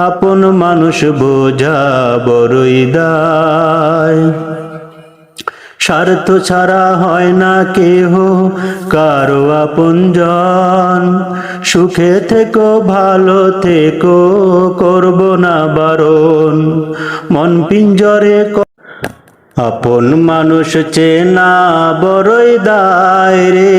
আপন মানুষ বোঝা বড়ই দায়। স্বার্থ ছাড়া হয় না কেহ, কারও আপনজন সুখে থেকো, ভালো থেকো, করব না বারণ। মন পিঞ্জরে আপন মানুষ চেনা বড়ই দায় রে।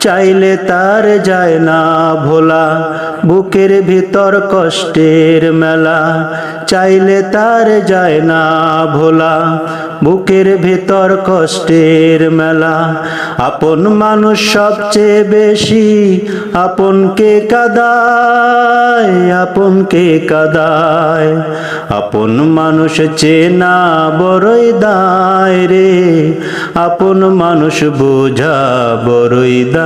চাইলে তার যায় না ভোলা, বুকের ভিতর কষ্টের মেলা। চাইলে তার যায় না ভোলা, বুকের ভিতর কষ্টের মেলা। আপন মানুষ সবচেয়ে বেশি আপনকে কাদায় আপনকে কাদায়। আপন মানুষ চেনা বড়ই দায় রে, আপন মানুষ বোঝা বড়ই দায়।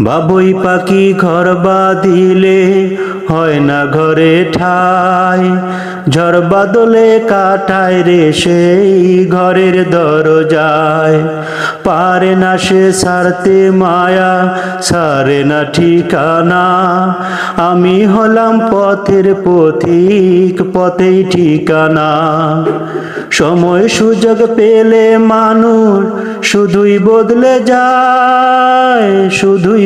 বাবুই পাখি ঘর বাঁধিলে হয় না ঘরে ঠাই। ঝড় বাদলে কাটায় রে সেই ঘরের দরজায়। পারে না সে সারতে মায়া, সারে না ঠিকানা। আমি হলাম পথের পথিক, পথেই ঠিকানা। সময় সুযোগ পেলে মানুষ শুধুই বদলে যায়, শুধুই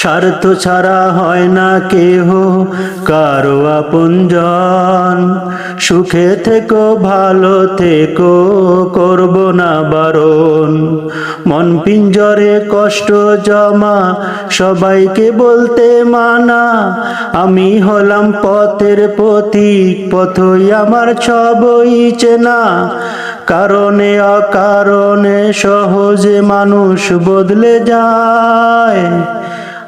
স্বার্থ ছাড়া হয় না কেহ, কারও আপনজন। সুখে থেকো, ভালো থেকো, করব না বারণ। মন পিঞ্জরে কষ্ট জমা, সবাইকে বলতে মানা, আমি হলাম পথের পথিক পথই আমার ছবই চেনা। কারণে অকারণে সহজে মানুষ বদলে যায়।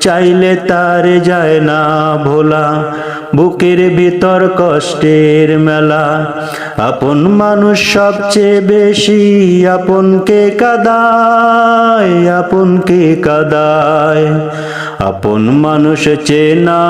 চাইলে তার যায় না ভোলা। বুকের ভিতর কষ্টের মেলা। আপন মানুষ সবচেয়ে বেশি আপনকে কাদায় আপনকে কাদায়। আপন মানুষ চেনা